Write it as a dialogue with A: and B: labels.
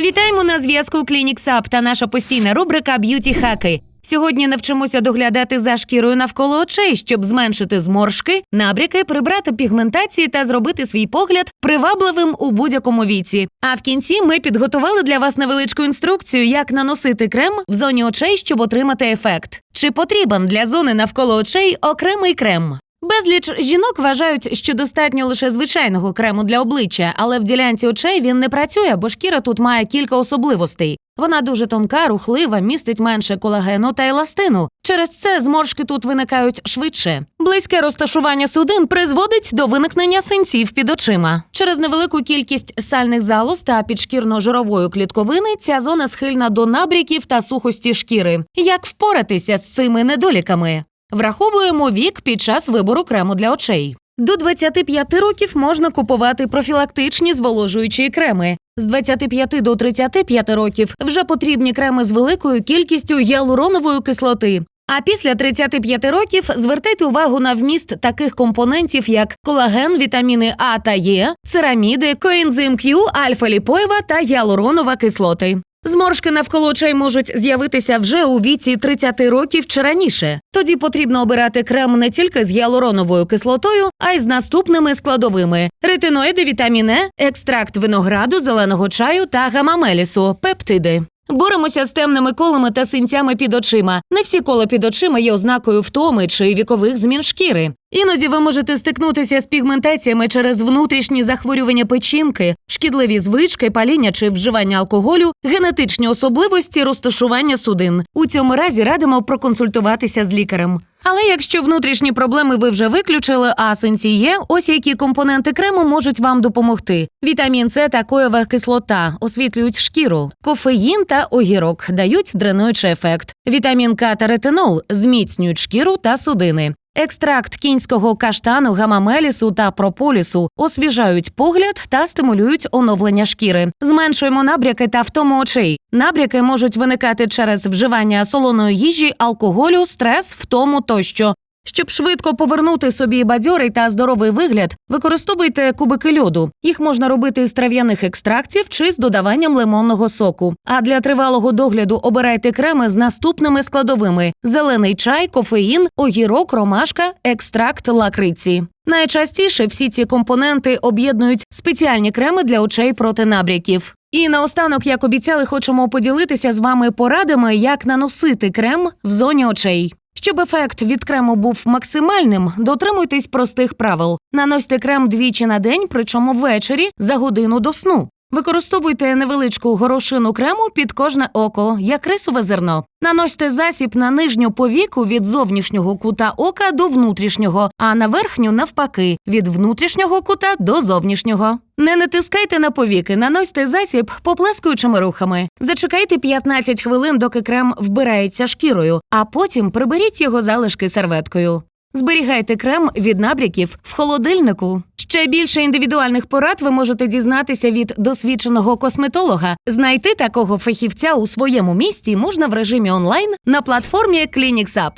A: Вітаємо на зв'язку Clinic Sub та наша постійна рубрика Б'юті хаки. Сьогодні навчимося доглядати за шкірою навколо очей, щоб зменшити зморшки, набряки, прибрати пігментації та зробити свій погляд привабливим у будь-якому віці. А в кінці ми підготували для вас невеличку інструкцію, як наносити крем в зоні очей, щоб отримати ефект. Чи потрібен для зони навколо очей окремий крем? Безліч жінок вважають, що достатньо лише звичайного крему для обличчя, але в ділянці очей він не працює, бо шкіра тут має кілька особливостей. Вона дуже тонка, рухлива, містить менше колагену та еластину. Через це зморшки тут виникають швидше. Близьке розташування судин призводить до виникнення синців під очима. Через невелику кількість сальних залоз та підшкірно-жирової клітковини ця зона схильна до набріків та сухості шкіри. Як впоратися з цими недоліками? Враховуємо вік під час вибору крему для очей. До 25 років можна купувати профілактичні зволожуючі креми. З 25 до 35 років вже потрібні креми з великою кількістю гіалуронової кислоти. А після 35 років звертайте увагу на вміст таких компонентів, як колаген, вітаміни А та Е, цераміди, коензим Q, альфа-ліпоєва та гіалуронова кислоти. Зморшки навколо очей можуть з'явитися вже у віці 30 років чи раніше. Тоді потрібно обирати крем не тільки з гіалуроновою кислотою, а й з наступними складовими: ретиноїди, вітамін Е, екстракт винограду, зеленого чаю та гамамелісу, пептиди. Боремося з темними колами та синцями під очима. Не всі кола під очима є ознакою втоми чи вікових змін шкіри. Іноді ви можете стикнутися з пігментаціями через внутрішні захворювання печінки, шкідливі звички, паління чи вживання алкоголю, генетичні особливості розташування судин. У цьому разі радимо проконсультуватися з лікарем. Але якщо внутрішні проблеми ви вже виключили, а синці є, ось які компоненти крему можуть вам допомогти. Вітамін С та коєва кислота освітлюють шкіру, кофеїн та огірок дають дренуючий ефект. Вітамін К та ретинол зміцнюють шкіру та судини. Екстракт кінського каштану, гамамелісу та прополісу освіжають погляд та стимулюють оновлення шкіри. Зменшуємо набряки та втому очей. Набряки можуть виникати через вживання солоної їжі, алкоголю, стрес, втому тощо. Щоб швидко повернути собі бадьорий та здоровий вигляд, використовуйте кубики льоду. Їх можна робити з трав'яних екстрактів чи з додаванням лимонного соку. А для тривалого догляду обирайте креми з наступними складовими: зелений чай, кофеїн, огірок, ромашка, екстракт лакриці. Найчастіше всі ці компоненти об'єднують спеціальні креми для очей проти набряків. І наостанок, як обіцяли, хочемо поділитися з вами порадами, як наносити крем в зоні очей. Щоб ефект від крему був максимальним, дотримуйтесь простих правил. Наносьте крем двічі на день, причому ввечері за годину до сну. Використовуйте невеличку горошину крему під кожне око, як рисове зерно. Наносьте засіб на нижню повіку від зовнішнього кута ока до внутрішнього, а на верхню навпаки від внутрішнього кута до зовнішнього. Не натискайте на повіки, наносьте засіб поплескуючими рухами. Зачекайте 15 хвилин, доки крем вбирається шкірою, а потім приберіть його залишки серветкою. Зберігайте крем від набряків в холодильнику. Ще більше індивідуальних порад ви можете дізнатися від досвідченого косметолога. Знайти такого фахівця у своєму місті можна в режимі онлайн на платформі Clinics Up.